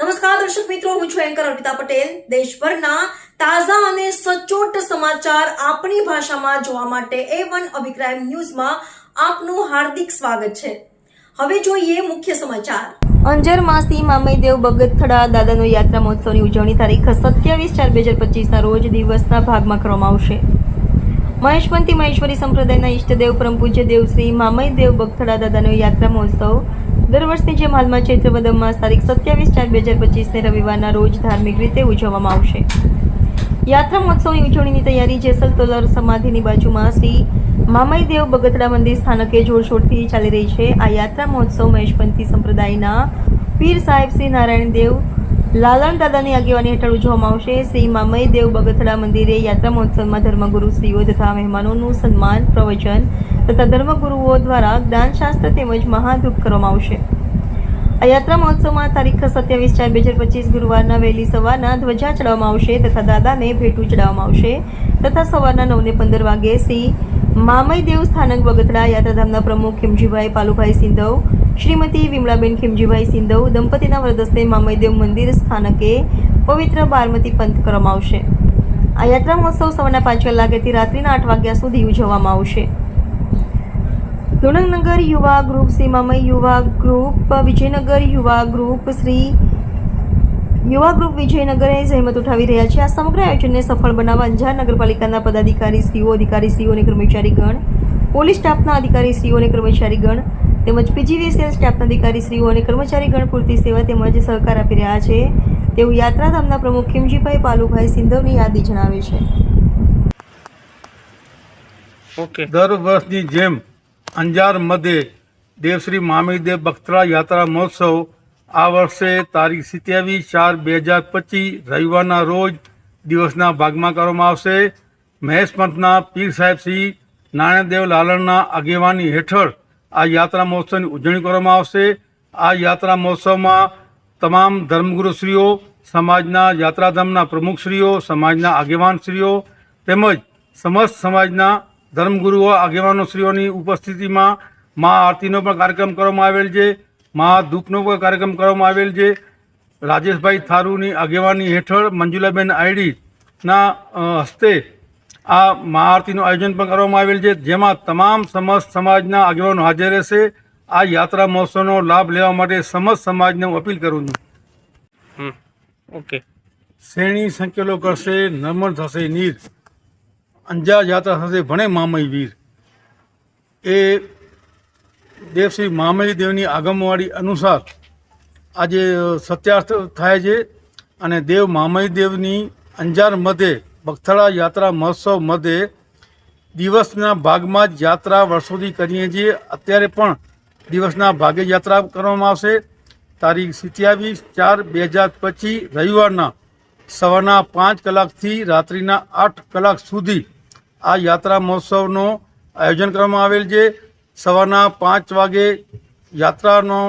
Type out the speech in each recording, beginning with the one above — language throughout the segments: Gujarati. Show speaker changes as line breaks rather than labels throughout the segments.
નમસ્કાર, દર્શક મિત્રો, હું છું એન્કર અર્પિતા પટેલ. દેશભરના તાજા અને સચોટ સમાચાર આપણી ભાષામાં જોવા માટે એ વન અભિપ્રાય ન્યૂઝમાં આપનું હાર્દિક સ્વાગત છે. હવે જોઈએ મુખ્ય સમાચાર. અંજર માસી મામઈદેવ બગથડા દાદાનો યાત્રા મહોત્સવની ઉજવણી તારીખ સત્યાવીસ ચાર બે હજાર પચીસના રોજ દિવસના ભાગમાં કરવામાં આવશે. મહેશપંથી મહેશ્વરી સંપ્રદાયના ઈષ્ટદેવ પરમ પૂજ્ય દેવ શ્રી મામઈદેવ બગથડા દાદાનો યાત્રા મહોત્સવ દર વર્ષની જેમ હાલમાં ચૈત્ર વદમ તારીખ સત્યાવીસ ચાર બે હજાર પચીસને રવિવારના રોજ ધાર્મિક રીતે ઉજવવામાં આવશે. યાત્રા મહોત્સવની ઉજવણીની તૈયારી જેસલ તોલર સમાધિની બાજુમાં શ્રી મામાઈદેવ બગતડા મંદિર સ્થાનકે જોરશોરથી ચાલી રહી છે. આ યાત્રા મહોત્સવ મહેશપંથી સંપ્રદાયના પીર સાહેબ શ્રી નારાયણ દેવ લાલણ દાદાની આગેવાની હેઠળ ઉજવવામાં આવશે. શ્રી મામઈદેવ બગથડા મંદિરે યાત્રા મહોત્સવમાં ધર્મગુરુ શ્રીઓ તથા મહેમાનોનું સન્માન, પ્રવચન તથા ધર્મગુરુઓ દ્વારા જ્ઞાનશાસ્ત્ર તેમજ મહાધૂપ કરવામાં આવશે. આ યાત્રા મહોત્સવમાં તારીખ સત્યાવીસ ચાર બે હજાર પચીસ ગુરુવારના વહેલી સવારના ધ્વજા ચડાવવામાં આવશે તથા દાદાને ભેટું ચડાવવામાં આવશે તથા સવારના નવને પંદર વાગે શ્રી મામઈદેવ સ્થાનક બગતડા યાત્રાધામના પ્રમુખ ખીમજીભાઈ પાલુભાઈ સિંધવ શ્રીમતી વિમલાબેન ખીમજીભાઈ સિંધવ દંપતીના વરદસ્તે મામયદેવ મંદિર સ્થાનકે પવિત્ર બારમતી પંથ કરવામાં આવશે. આ યાત્રા મહોત્સવ સવારના પાંચ કલાકેથી રાત્રિના આઠ વાગ્યા સુધી ઉજવવામાં આવશે. લુણંગનગર યુવા ગ્રુપ સીમામય યુવા ગ્રુપ, વિજયનગર યુવા ગ્રુપ શ્રી યુવા ગ્રુપ વિજયનગરે જહેમત ઉઠાવી રહ્યા છે. આ સમગ્ર આયોજનને સફળ બનાવવા અંજાર નગરપાલિકાના અધિકારી શ્રીઓ અને કર્મચારીગણ, પોલીસ સ્ટાફના અધિકારી શ્રીઓ અને કર્મચારીગણ તેમજ પીજીવીસીએલ સ્ટાફના અધિકારીશ્રીઓ અને કર્મચારીગણ પૂરતી સેવા તેમજ સહકાર આપી રહ્યા છે. તેવું યાત્રાધામના પ્રમુખ ખીમજીભાઈ પાલુભાઈ સિંધવની યાદી જણાવે છે.
ઓકે.
દર વર્ષની જેમ અંજાર મધ્યે દેવશ્રી મામીદેવ બખ્તરા યાત્રા મહોત્સવ આ વર્ષે તારીખ સિત્યાવીસ ચાર બે હજાર પચીસ રવિવારના રોજ દિવસના ભાગમાં કરવામાં આવશે. મહેશ પંથના પીર સાહેબ શ્રી નાણાદેવ લાલણના આગેવાની હેઠળ આ યાત્રા મહોત્સવની ઉજવણી કરવામાં આવશે. આ યાત્રા મહોત્સવમાં તમામ ધર્મગુરુશ્રીઓ, સમાજના યાત્રાધામના પ્રમુખશ્રીઓ, સમાજના આગેવાનશ્રીઓ તેમજ સમસ્ત સમાજના ધર્મગુરુઓ, આગેવાનોશ્રીઓની ઉપસ્થિતિમાં મા આરતીનો પણ કાર્યક્રમ કરવામાં આવેલ છે. મા દુઃખનો પણ કાર્યક્રમ કરવામાં આવેલ છે. રાજેશભાઈ થારુની આગેવાની હેઠળ મંજુલાબેન આઈડીના હસ્તે આ મહાઆરતીનું આયોજન પણ કરવામાં આવેલ છે જેમાં તમામ સમસ્ત સમાજના આગેવાનો હાજર રહેશે. આ યાત્રા મહોત્સવનો લાભ લેવા માટે સમસ્ત સમાજને હું અપીલ કરું છું.
ઓકે.
શ્રેણી સંકેલો કરશે નર્મણ થશે નીર અંજાર યાત્રા થશે ભણે મામય વીર. એ દેવશ્રી મામય દેવની આગમવાળી અનુસાર આજે સત્યાર્થ થાય છે અને દેવ મામય દેવની અંજાર મધ્યે બગથળા યાત્રા મહોત્સવ મધ્યે દિવસના ભાગમાં જ યાત્રા વર્ષોથી કરીએ છીએ. અત્યારે પણ દિવસના ભાગે યાત્રા કરવામાં આવશે. તારીખ સિત્યાવીસ ચાર બે હજાર પચીસ રવિવારના સવારના પાંચ કલાકથી રાત્રિના આઠ કલાક સુધી આ યાત્રા મહોત્સવનો આયોજન કરવામાં આવેલ છે. સવારના પાંચ વાગે યાત્રાનો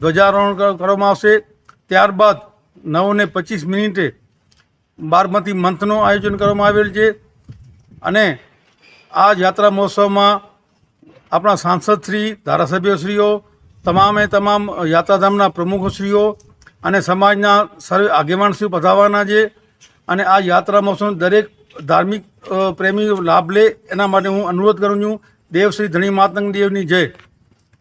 ધ્વજારોહણ કરવામાં આવશે. ત્યારબાદ નવ ને પચીસ મિનિટે બારમતી મંથનું આયોજન કરવામાં આવેલ છે. અને આ યાત્રા મહોત્સવમાં આપણા સાંસદશ્રી, ધારાસભ્યશ્રીઓ, તમામે તમામ યાત્રાધામના પ્રમુખશ્રીઓ અને સમાજના સર્વે આગેવાનશ્રીઓ પધાવવાના છે. અને આ યાત્રા મહોત્સવ દરેક ધાર્મિક પ્રેમી લાભ લે. એના માટે હું અનુરોધ કરું છું. દેવશ્રી ધણી માતંગ દેવની જય.